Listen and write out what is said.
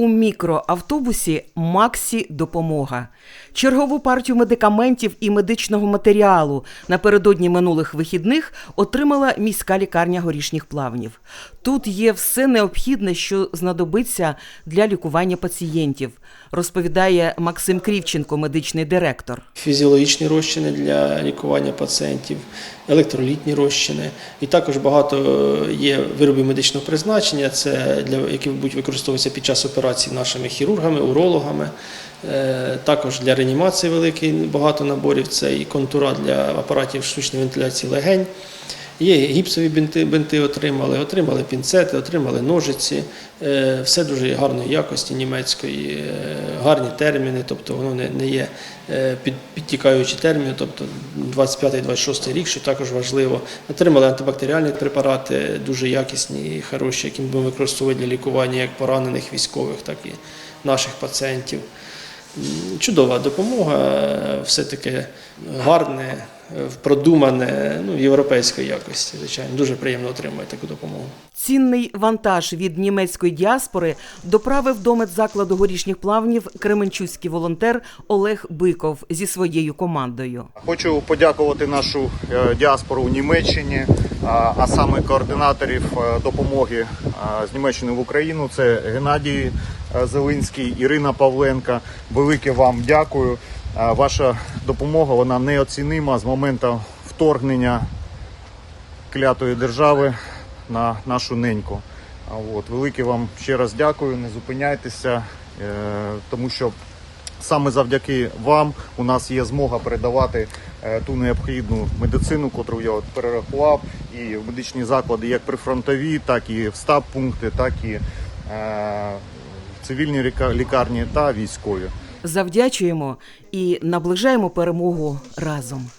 У мікроавтобусі Максі допомога. Чергову партію медикаментів і медичного матеріалу напередодні минулих вихідних отримала міська лікарня горішніх плавнів. Тут є все необхідне, що знадобиться для лікування пацієнтів, розповідає Максим Крівченко, медичний директор. фізіологічні розчини для лікування пацієнтів, електролітні розчини. І також багато є виробів медичного призначення, це для які будуть використовуватися під час операцій нашими хірургами, урологами. Е, Також для реанімації великий багато наборів. Це і контура для апаратів штучної вентиляції легень. Є гіпсові бинти, бинти отримали, отримали пінцети, отримали ножиці. Е, Все дуже гарної якості німецької, е, гарні терміни, тобто воно не, є е, під, підтікаючі терміни, тобто 25-26 рік, що також важливо. Отримали антибактеріальні препарати, дуже якісні і хороші, які ми будемо використовувати для лікування як поранених військових, так і наших пацієнтів. Чудова допомога, все-таки гарне, продумане, ну, європейської якості, звичайно. Дуже приємно отримувати таку допомогу. Цінний вантаж від німецької діаспори доправив до медзакладу горішніх плавнів кременчуцький волонтер Олег Биков зі своєю командою. Хочу подякувати нашу е, діаспору у Німеччині, а саме координаторів е, допомоги е, з Німеччини в Україну. Це Геннадій Зелинський, Ірина Павленка. Велике вам дякую. Ваша допомога вона неоцінима з моменту вторгнення клятої держави на нашу неньку. От, велике вам ще раз дякую. Не зупиняйтеся, е, тому що саме завдяки вам у нас є змога передавати е, ту необхідну медицину, котру я от перерахував, і в медичні заклади, як прифронтові, так і в стаб пункти, так і е, в цивільні лікарні та військові. Завдячуємо і наближаємо перемогу разом.